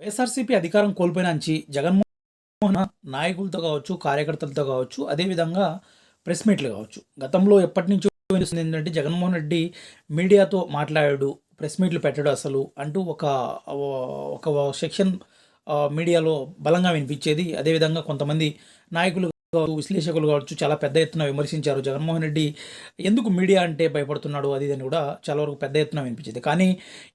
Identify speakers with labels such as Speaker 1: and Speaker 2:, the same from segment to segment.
Speaker 1: వైఎస్ఆర్సీపీ అధికారం కోల్పోయిన నుంచి జగన్మోహన్ నాయకులతో కావచ్చు కార్యకర్తలతో కావచ్చు అదేవిధంగా ప్రెస్ మీట్లు కావచ్చు. గతంలో ఎప్పటి నుంచో వినిపిస్తుంది ఏంటంటే జగన్మోహన్ రెడ్డి మీడియాతో మాట్లాడాడు ప్రెస్ మీట్లు పెట్టాడు అసలు అంటూ ఒక ఒక సెక్షన్ మీడియాలో బలంగా వినిపించేది. అదేవిధంగా కొంతమంది నాయకులు కావచ్చు, విశ్లేషకులు కావచ్చు చాలా పెద్ద ఎత్తున విమర్శించారు. జగన్మోహన్ రెడ్డి ఎందుకు మీడియా అంటే భయపడుతున్నాడు? అది అని కూడా చాలా వరకు పెద్ద ఎత్తున వినిపించింది. కానీ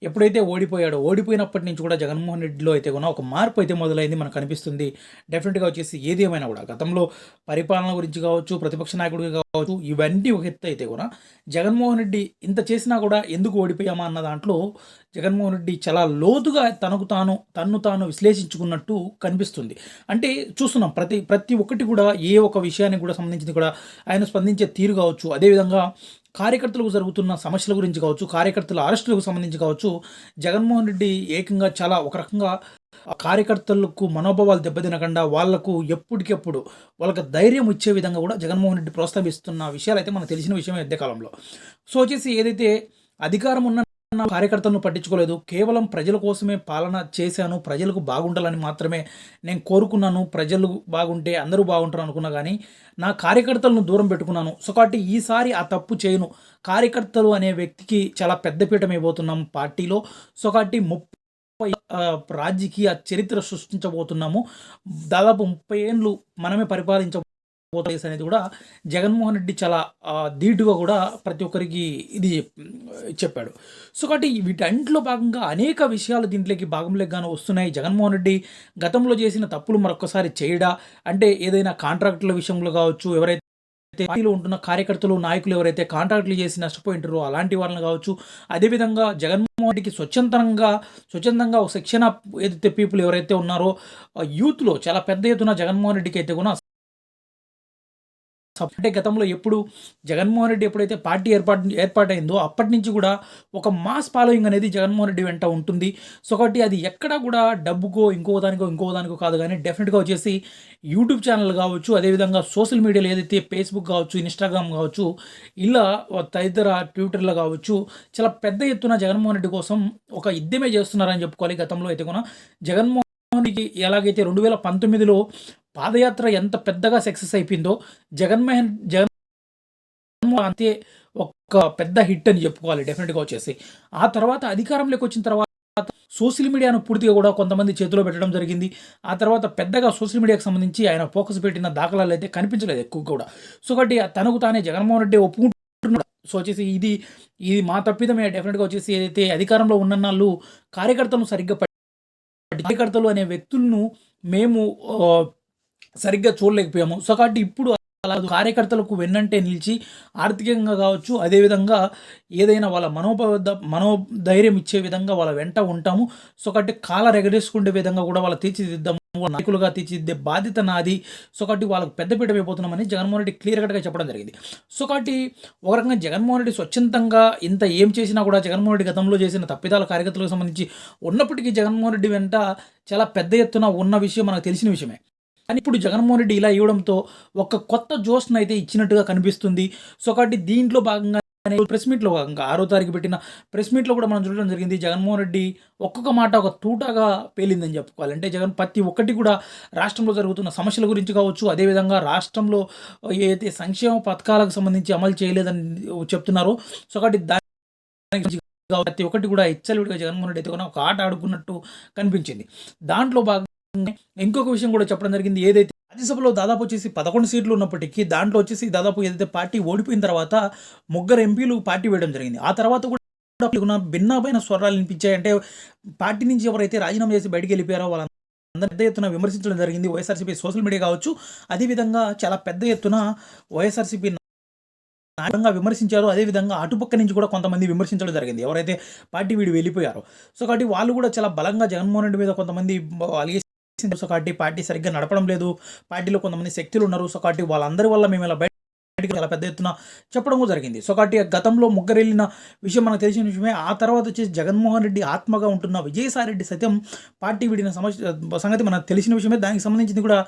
Speaker 1: ఎప్పుడైతే ఓడిపోయాడో ఓడిపోయినప్పటి నుంచి కూడా జగన్మోహన్ రెడ్డిలో అయితే కూడా ఒక మార్పు అయితే మొదలైంది మనకు కనిపిస్తుంది డెఫినెట్గా వచ్చేసి ఏది ఏమైనా కూడా గతంలో పరిపాలన గురించి కావచ్చు ప్రతిపక్ష నాయకుడిగా కావచ్చు ఇవన్నీ ఒక ఎత్తు అయితే కూడా జగన్మోహన్ రెడ్డి ఇంత చేసినా కూడా ఎందుకు ఓడిపోయామా అన్న దాంట్లో జగన్మోహన్ రెడ్డి చాలా లోతుగా తనకు తాను తన్ను తాను విశ్లేషించుకున్నట్టు కనిపిస్తుంది. అంటే చూస్తున్నాం ప్రతి ప్రతి ఒక్కటి కూడా ఏ ఒక విషయానికి కూడా సంబంధించింది కూడా ఆయన స్పందించే తీరు కావచ్చు అదేవిధంగా కార్యకర్తలకు జరుగుతున్న సమస్యల గురించి కావచ్చు కార్యకర్తల అరెస్టులకు సంబంధించి కావచ్చు జగన్మోహన్ రెడ్డి ఏకంగా చాలా ఒక రకంగా కార్యకర్తలకు మనోభావాలు దెబ్బతినకుండా వాళ్ళకు ఎప్పటికెప్పుడు వాళ్ళకి ధైర్యం ఇచ్చే విధంగా కూడా జగన్మోహన్ రెడ్డి ప్రోత్సహిస్తున్న విషయాలు అయితే మనకు తెలిసిన విషయం మధ్యకాలంలో సో వచ్చేసి ఏదైతే అధికారం ఉన్న కార్యకర్తలను పట్టించుకోలేదు. కేవలం ప్రజల కోసమే పాలన చేశాను. ప్రజలకు బాగుండాలని మాత్రమే నేను కోరుకున్నాను. ప్రజలు బాగుంటే అందరూ బాగుంటారు అనుకున్నా కానీ నా కార్యకర్తలను దూరం పెట్టుకున్నాను. సో కాబట్టి ఈసారి ఆ తప్పు చేయను. కార్యకర్తలు అనే వ్యక్తికి చాలా పెద్దపీఠం ఇవ్వబోతున్నాం పార్టీలో. సో కాబట్టి ముప్పై రాజకీయ చరిత్ర సృష్టించబోతున్నాము. దాదాపు ముప్పై ఏళ్ళు మనమే పరిపాలించబోతున్నాం అనేది కూడా జగన్మోహన్ రెడ్డి చాలా దీటుగా ధీటుగా కూడా ప్రతి ఒక్కరికి ఇది చెప్పాడు. సో కాబట్టి వీటన్నిటిలో భాగంగా అనేక విషయాలు దీంట్లోకి భాగంలోగాను వస్తున్నాయి. జగన్మోహన్ రెడ్డి గతంలో చేసిన తప్పులు మరొకసారి చేయడా? అంటే ఏదైనా కాంట్రాక్టుల విషయంలో కావచ్చు ఎవరైతే పార్టీలో ఉంటున్న కార్యకర్తలు నాయకులు ఎవరైతే కాంట్రాక్టులు చేసి నష్టపోయింటారో అలాంటి వాళ్ళని కావచ్చు. అదేవిధంగా జగన్మోహన్ రెడ్డికి స్వచ్ఛందంగా స్వచ్ఛందంగా ఒక శిక్షణ ఏదైతే పీపుల్ ఎవరైతే ఉన్నారో యూత్లో చాలా పెద్ద ఎత్తున జగన్మోహన్ రెడ్డికి అయితే కూడా అంటే గతంలో ఎప్పుడు జగన్మోహన్ రెడ్డి ఎప్పుడైతే పార్టీ ఏర్పాటు ఏర్పాటైందో అప్పటి నుంచి కూడా ఒక మాస్ ఫాలోయింగ్ అనేది జగన్మోహన్ రెడ్డి వెంట ఉంటుంది. సో కాబట్టి అది ఎక్కడ కూడా డబ్బుకో ఇంకో దానికో ఇంకో దానికో కాదు కానీ డెఫినెట్గా వచ్చేసి యూట్యూబ్ ఛానల్ కావచ్చు అదేవిధంగా సోషల్ మీడియాలో ఏదైతే ఫేస్బుక్ కావచ్చు ఇన్స్టాగ్రామ్ కావచ్చు ఇలా తదితర ట్విట్టర్లో కావచ్చు చాలా పెద్ద ఎత్తున జగన్మోహన్ రెడ్డి కోసం ఒక యుద్ధమే చేస్తున్నారని చెప్పుకోవాలి గతంలో అయితే కూడా. జగన్మోహన్ ఎలాగైతే రెండు వేల పంతొమ్మిదిలో పాదయాత్ర ఎంత పెద్దగా సక్సెస్ అయిపోయిందో జగన్మోహన్ జగన్ అంతే ఒక పెద్ద హిట్ అని చెప్పుకోవాలి డెఫినెట్గా వచ్చేసి. ఆ తర్వాత అధికారంలోకి వచ్చిన తర్వాత సోషల్ మీడియాను పూర్తిగా కూడా కొంతమంది చేతిలో పెట్టడం జరిగింది. ఆ తర్వాత పెద్దగా సోషల్ మీడియాకి సంబంధించి ఆయన ఫోకస్ పెట్టిన దాఖలాలు అయితే కనిపించలేదు ఎక్కువ కూడా. సో కాబట్టి తనకు తానే జగన్మోహన్ రెడ్డి ఒప్పుకుంటున్నాడు. సో వచ్చేసి ఇది ఇది మా తప్పిదమే. డెఫినెట్గా వచ్చేసి ఏదైతే అధికారంలో ఉన్న నాళ్ళు కార్యకర్తలను సరిగ్గా కార్యకర్తలు అనే వ్యక్తులను మేము సరిగ్గా చూడలేకపోయాము. సో కాబట్టి ఇప్పుడు అలా కార్యకర్తలకు వెన్నంటే నిలిచి ఆర్థికంగా కావచ్చు అదేవిధంగా ఏదైనా వాళ్ళ మనోబద్ధ మనోధైర్యం ఇచ్చే విధంగా వాళ్ళ వెంట ఉంటాము. సో కాబట్టి కాల రెగడేసుకునే విధంగా కూడా వాళ్ళ తీర్చిదిద్దాము. నాయకులుగా తీర్చిదిద్దే బాధ్యత నాది. సో కాబట్టి వాళ్ళకి పెద్దపీట అయిపోతున్నామని జగన్మోహన్ రెడ్డి క్లియర్ కట్గా చెప్పడం జరిగింది. సో కాబట్టి ఒక రకంగా జగన్మోహన్ రెడ్డి స్వచ్ఛందంగా ఇంత ఏం చేసినా కూడా జగన్మోహన్ రెడ్డి గతంలో చేసిన తప్పిదాల కార్యకర్తలకు సంబంధించి ఉన్నప్పటికీ జగన్మోహన్ రెడ్డి వెంట చాలా పెద్ద ఎత్తున ఉన్న విషయం మనకు తెలిసిన విషయమే. కానీ ఇప్పుడు జగన్మోహన్ రెడ్డి ఇలా ఇవ్వడంతో ఒక కొత్త జోష్ను అయితే ఇచ్చినట్టుగా కనిపిస్తుంది. సో కాబట్టి దీంట్లో భాగంగా ప్రెస్ మీట్లో భాగంగా ఆరో తారీఖు పెట్టిన ప్రెస్ మీట్లో కూడా మనం చూడడం జరిగింది జగన్మోహన్ రెడ్డి ఒక్కొక్క మాట ఒక తూటాగా పేలిందని చెప్పుకోవాలి. అంటే జగన్ ప్రతి ఒక్కటి కూడా రాష్ట్రంలో జరుగుతున్న సమస్యల గురించి కావచ్చు అదేవిధంగా రాష్ట్రంలో ఏదైతే సంక్షేమ పథకాలకు సంబంధించి అమలు చేయలేదని చెప్తున్నారో. సో కాబట్టి దాని ప్రతి ఒక్కటి కూడా హెచ్చలివిడిగా జగన్మోహన్ రెడ్డి అయితే ఒక ఆట ఆడుకున్నట్టు కనిపించింది. దాంట్లో భాగంగా ఇంకొక విషయం కూడా చెప్పడం జరిగింది. ఏదైతే రాజ్యసభలో దాదాపు వచ్చేసి పదకొండు సీట్లు ఉన్నప్పటికీ దాంట్లో వచ్చేసి దాదాపు ఏదైతే పార్టీ ఓడిపోయిన తర్వాత ముగ్గురు ఎంపీలు పార్టీ వేయడం జరిగింది. ఆ తర్వాత కూడా ఉన్న భిన్నమైన స్వరాలు వినిపించాయి. అంటే పార్టీ నుంచి ఎవరైతే రాజీనామా చేసి బయటికి వెళ్ళిపోయారో వాళ్ళ అందరూ పెద్ద ఎత్తున విమర్శించడం జరిగింది. వైఎస్ఆర్సీపీ సోషల్ మీడియా కావచ్చు. అదేవిధంగా చాలా పెద్ద ఎత్తున వైఎస్ఆర్సీపీ నాయకంగా విమర్శించారు. అదేవిధంగా అటుపక్క నుంచి కూడా కొంతమంది విమర్శించడం జరిగింది. ఎవరైతే పార్టీ వీడు వెళ్ళిపోయారో. సో కాబట్టి వాళ్ళు కూడా చాలా బలంగా జగన్మోహన్ రెడ్డి మీద కొంతమంది అలిగే సో కాబట్టి పార్టీ సరిగ్గా నడపడం లేదు. పార్టీలో కొంతమంది శక్తులు ఉన్నారు సో కాబట్టి వాళ్ళందరి వల్ల మేము ఇలా బయటకు చాలా పెద్ద ఎత్తున చెప్పడం జరిగింది. సో కాబట్టి గతంలో ముగ్గురెళ్ళిన విషయం మనకు తెలిసిన విషయమే. ఆ తర్వాత వచ్చేసి జగన్మోహన్ రెడ్డి ఆత్మగా ఉంటున్న విజయసాయి రెడ్డి సైతం పార్టీ విడిన సమస్య సంగతి మనకు తెలిసిన విషయమే. దానికి సంబంధించింది కూడా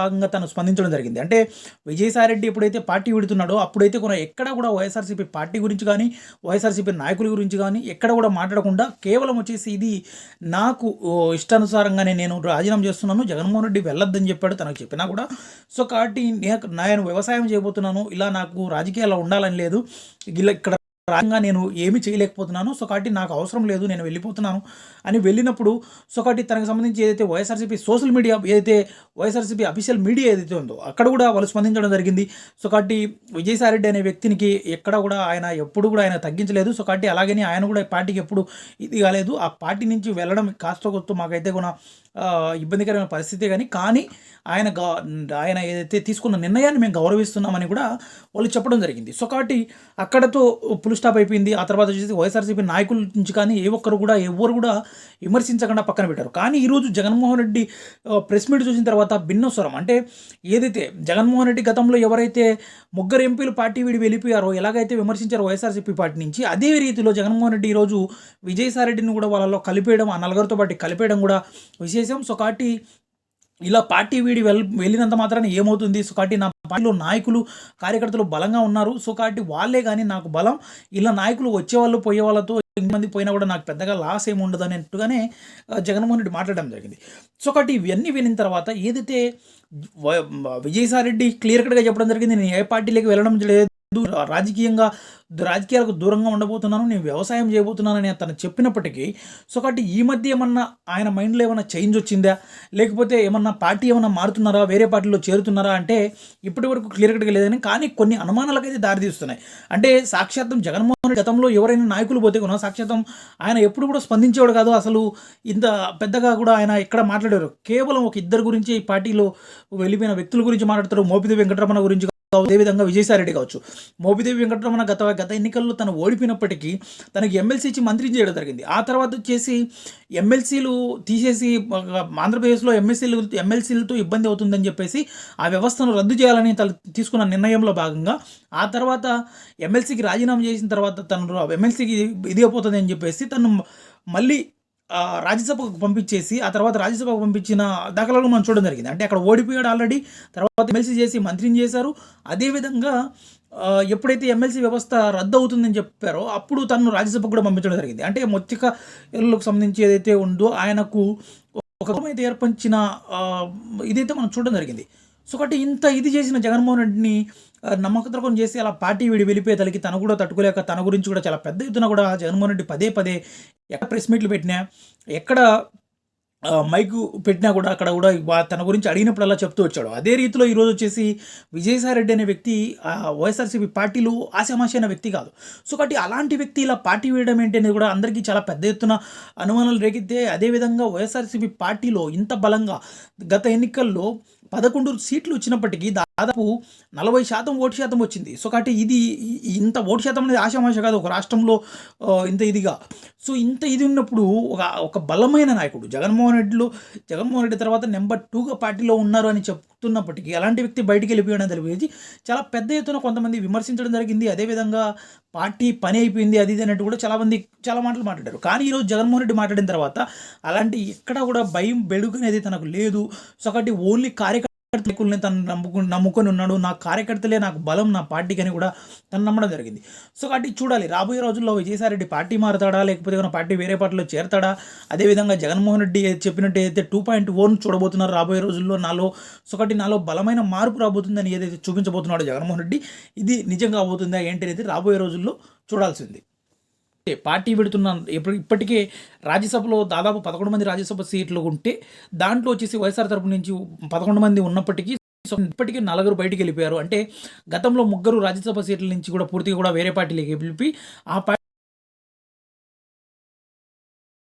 Speaker 1: భాగంగా తను స్పందించడం జరిగింది. అంటే విజయసాయిరెడ్డి ఎప్పుడైతే పార్టీ విడుతున్నాడో అప్పుడైతే కూడా ఎక్కడ కూడా వైఎస్ఆర్సీపీ పార్టీ గురించి కానీ వైఎస్ఆర్సీపీ నాయకుల గురించి కానీ ఎక్కడ కూడా మాట్లాడకుండా కేవలం వచ్చేసి ఇది నాకు ఇష్టానుసారంగానే నేను రాజీనామా చేస్తున్నాను జగన్మోహన్ రెడ్డి వెళ్ళొద్దని చెప్పాడు తనకు చెప్పినా కూడా. సో కాబట్టి నేను వ్యవసాయం చేయబోతున్నాను ఇలా నాకు రాజకీయాల్లో ఉండాలని లేదు. ఇలా ఇక్కడ రాజంగా నేను ఏమీ చేయలేకపోతున్నాను. సో కాబట్టి నాకు అవసరం లేదు నేను వెళ్ళిపోతున్నాను అని వెళ్ళినప్పుడు సో కాబట్టి తనకు సంబంధించి ఏదైతే వైఎస్ఆర్సీపీ సోషల్ మీడియా ఏదైతే వైఎస్ఆర్సీపీ అఫీషియల్ మీడియా ఏదైతే ఉందో అక్కడ కూడా వాళ్ళు స్పందించడం జరిగింది. సో కాబట్టి విజయసాయిరెడ్డి అనే వ్యక్తికి ఎక్కడ కూడా ఆయన ఎప్పుడు కూడా ఆయన తగ్గించలేదు. సో కాబట్టి అలాగని ఆయన కూడా పార్టీకి ఎప్పుడు ఇది కాలేదు. ఆ పార్టీ నుంచి వెళ్ళడం కాస్త కొత్త మాకైతే కూడా ఇబ్బందికరమైన పరిస్థితే కానీ కానీ ఆయన ఆయన ఏదైతే తీసుకున్న నిర్ణయాన్ని మేము గౌరవిస్తున్నామని కూడా వాళ్ళు చెప్పడం జరిగింది. సో కాబట్టి అక్కడతో పుల్ స్టాప్ అయిపోయింది. ఆ తర్వాత వచ్చేసి వైఎస్ఆర్సీపీ నాయకుల నుంచి కానీ ఏ ఒక్కరు కూడా ఎవరు కూడా విమర్శించకుండా పక్కన పెట్టారు. కానీ ఈరోజు జగన్మోహన్ రెడ్డి ప్రెస్ మీట్ చూసిన తర్వాత భిన్న స్వరం అంటే ఏదైతే జగన్మోహన్ రెడ్డి గతంలో ఎవరైతే ముగ్గురు ఎంపీలు పార్టీ వీడి వెళ్ళిపోయారో ఎలాగైతే విమర్శించారో వైఎస్ఆర్సీపీ పార్టీ నుంచి అదే రీతిలో జగన్మోహన్ రెడ్డి ఈరోజు విజయసాయిరెడ్డిని కూడా వాళ్ళలో కలిపేయడం ఆ నలుగురితో పాటు కలిపేయడం కూడా విశేషం. సో కాబట్టి ఇలా పార్టీ వీడి వెల్ వెళ్ళినంత మాత్రాన ఏమవుతుంది? సో కాబట్టి నా పార్టీలో నాయకులు కార్యకర్తలు బలంగా ఉన్నారు. సో కాబట్టి వాళ్ళే కానీ నాకు బలం. ఇలా నాయకులు వచ్చేవాళ్ళు పోయే వాళ్ళతో మంది పోయినా కూడా నాకు పెద్దగా లాస్ ఏమి ఉండదు అనేట్టుగానే జగన్మోహన్ రెడ్డి మాట్లాడడం జరిగింది. సో కాబట్టి ఇవన్నీ వినిన తర్వాత ఏదైతే విజయసాయి రెడ్డి క్లియర్ కట్గా చెప్పడం జరిగింది నేను ఏ పార్టీలోకి వెళ్ళడం లేదు రాజకీయంగా రాజకీయాలకు దూరంగా ఉండబోతున్నాను నేను వ్యవసాయం చేయబోతున్నానని తను చెప్పినప్పటికీ సో కాబట్టి ఈ మధ్య ఏమన్నా ఆయన మైండ్లో ఏమన్నా చేంజ్ వచ్చిందా? లేకపోతే ఏమన్నా పార్టీ ఏమన్నా మారుతున్నారా? వేరే పార్టీలో చేరుతున్నారా? అంటే ఇప్పటి వరకు క్లియర్ కట్గా లేదని కానీ కొన్ని అనుమానాలకైతే దారితీస్తున్నాయి. అంటే సాక్షాత్తం జగన్మోహన్ గతంలో ఎవరైనా నాయకులు పోతే కూడా సాక్షాత్తం ఆయన ఎప్పుడు కూడా స్పందించేవాడు కాదు. అసలు ఇంత పెద్దగా కూడా ఆయన ఎక్కడ మాట్లాడారు? కేవలం ఒక ఇద్దరు గురించి ఈ పార్టీలో వెళ్ళిపోయిన వ్యక్తుల గురించి మాట్లాడతారు. మోపిది వెంకటరమణ గురించి అదేవిధంగా విజయసాయిరెడ్డి కావచ్చు. మోపిదేవి వెంకటరమణ గత గత ఎన్నికల్లో తను ఓడిపోయినప్పటికీ తనకి ఎమ్మెల్సీ ఇచ్చి మంత్రి చేయడం జరిగింది. ఆ తర్వాత వచ్చేసి ఎమ్మెల్సీలు తీసేసి ఆంధ్రప్రదేశ్లో ఎమ్మెల్సీలు ఎమ్మెల్సీలతో ఇబ్బంది అవుతుందని చెప్పేసి ఆ వ్యవస్థను రద్దు చేయాలని తను తీసుకున్న నిర్ణయంలో భాగంగా ఆ తర్వాత ఎమ్మెల్సీకి రాజీనామా చేసిన తర్వాత తను ఎమ్మెల్సీకి ఇది అయిపోతుంది అని చెప్పేసి తను మళ్ళీ రాజ్యసభకు పంపించేసి ఆ తర్వాత రాజ్యసభకు పంపించిన దాఖలాలు మనం చూడడం జరిగింది. అంటే అక్కడ ఓడిపోయాడు ఆల్రెడీ తర్వాత ఎమ్మెల్సీ చేసి మంత్రిని చేశారు. అదేవిధంగా ఎప్పుడైతే ఎమ్మెల్సీ వ్యవస్థ రద్దు అవుతుందని చెప్పారో అప్పుడు తను రాజ్యసభకు కూడా పంపించడం జరిగింది. అంటే మొత్తిక ఎల్లులకు సంబంధించి ఏదైతే ఉందో ఆయనకు ఒక అయితే ఏర్పరిచిన ఇదైతే మనం చూడడం జరిగింది. సో కాబట్టి ఇంత ఇది చేసిన జగన్మోహన్ రెడ్డిని నమ్మకద్రోహం చేసి అలా పార్టీ వీడి వెళ్ళిపోయే తలకి తను కూడా తట్టుకోలేక తన గురించి కూడా చాలా పెద్ద ఎత్తున కూడా జగన్మోహన్ రెడ్డి పదే పదే ఎక్కడ ప్రెస్ మీట్లు పెట్టినా ఎక్కడ మైకు పెట్టినా కూడా అక్కడ కూడా తన గురించి అడిగినప్పుడల్లా చెప్తూ వచ్చాడు. అదే రీతిలో ఈరోజు వచ్చేసి విజయసాయి రెడ్డి అనే వ్యక్తి వైఎస్ఆర్సీపీ పార్టీలో ఆశామాషి అయిన వ్యక్తి కాదు. సో కాబట్టి అలాంటి వ్యక్తి ఇలా పార్టీ వేయడం ఏంటి అనేది కూడా అందరికీ చాలా పెద్ద ఎత్తున అనుమానాలు రేగితే అదేవిధంగా వైఎస్ఆర్సీపీ పార్టీలో ఇంత బలంగా గత ఎన్నికల్లో పదకొండు సీట్లు వచ్చినప్పటికీ దాదాపు నలభై శాతం ఓటు శాతం వచ్చింది. సో కాబట్టి ఇది ఇంత ఓటు శాతం అనేది ఆశామాష కాదు ఒక రాష్ట్రంలో ఇంత ఇదిగా. సో ఇంత ఇది ఉన్నప్పుడు ఒక ఒక బలమైన నాయకుడు జగన్మోహన్ రెడ్డిలో జగన్మోహన్ రెడ్డి తర్వాత నెంబర్ టూగా పార్టీలో ఉన్నారు అని చెప్తున్నప్పటికీ అలాంటి వ్యక్తి బయటికి వెళ్ళిపోయడం తెలిపేది చాలా పెద్ద ఎత్తున కొంతమంది విమర్శించడం జరిగింది. అదేవిధంగా పార్టీ పని అయిపోయింది అది ఇది అన్నట్టు కూడా చాలామంది చాలా మాటలు మాట్లాడారు. కానీ ఈరోజు జగన్మోహన్ రెడ్డి మాట్లాడిన తర్వాత అలాంటి ఎక్కడా కూడా భయం బెడుగు అనేది తనకు లేదు. సో కాబట్టి ఓన్లీ కార్యక్రమం కార్యకర్తలని తను నమ్ముకు నమ్ముకొని ఉన్నాడు. నా కార్యకర్తలే నాకు బలం నా పార్టీకి అని కూడా తను నమ్మడం జరిగింది. సో కాబట్టి చూడాలి. రాబోయే రోజుల్లో విజయసాయిరెడ్డి పార్టీ మారుతాడా? లేకపోతే ఏమైనా పార్టీ వేరే పార్టీలో చేరతాడా? అదేవిధంగా జగన్మోహన్ రెడ్డి చెప్పినట్టు ఏదైతే టూ పాయింట్ ఓన్ చూడబోతున్నారు రాబోయే రోజుల్లో నాలో సో కాబట్టి నాలో బలమైన మార్పు రాబోతుందని ఏదైతే చూపించబోతున్నాడో జగన్మోహన్ రెడ్డి ఇది నిజంగా అవుతుందా ఏంటి అనేది రాబోయే రోజుల్లో చూడాల్సింది. పార్టీ పెడుతున్న ఇప్పుడు ఇప్పటికే రాజ్యసభలో దాదాపు పదకొండు మంది రాజ్యసభ సీట్లు ఉంటే దాంట్లో వచ్చేసి వైఎస్ఆర్ తరపు నుంచి పదకొండు మంది ఉన్నప్పటికీ ఇప్పటికీ నలుగురు బయటికి వెళ్ళిపోయారు. అంటే గతంలో ముగ్గురు రాజ్యసభ సీట్ల నుంచి కూడా పూర్తిగా కూడా వేరే పార్టీలోకి వెళ్ళిపోయి ఆ పార్టీ